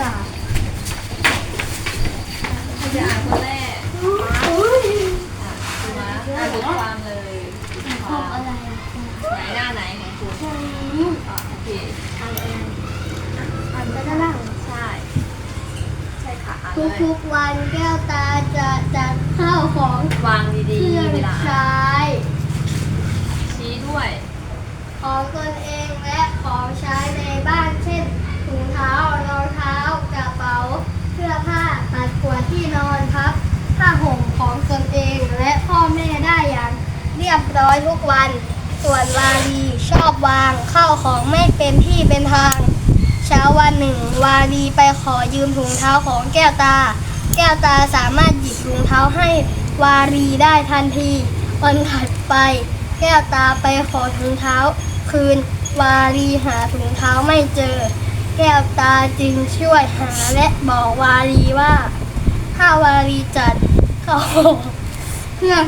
ศาสตร์ใครจะอ่านคนแรกอุ้ยคุณมาอ่านบทความเลยขอบอะไรไหนหน้าไหนของคุณอะโอเคอ่านอะไรอ่านไปด้านล่างใช่ ใช่ค่ะอ่านทุเลกยทุกๆวันแก้วตาจะจัดข้าวของวางดีเครื่องเวลาใช้ชี้ด้วย ของตนเองและของใช้ในบ้านเช่นถุงเท้ารองเท้ากระเป๋า เสื้อผ้าตัดขวดที่นอนพับผ้าห่มของตนเองและพ่อแม่ได้อย่างเรียบร้อยทุกวัน ส่วนวารีชอบวางข้าวของไม่เป็นที่เป็นทาง เช้าวันหนึ่ง วารีไปขอยืมถุงเท้าของแก้วตา แก้วตาสามารถหยิบถุงเท้าให้วารีได้ทันที วันถัดไป แก้วตาไปขอถุงเท้า คืนวารีหาถุงเท้าไม่เจอ แก้วตาจึงช่วยหาและบอกวารีว่า ถ้าวารีจัดเขาเครื่อ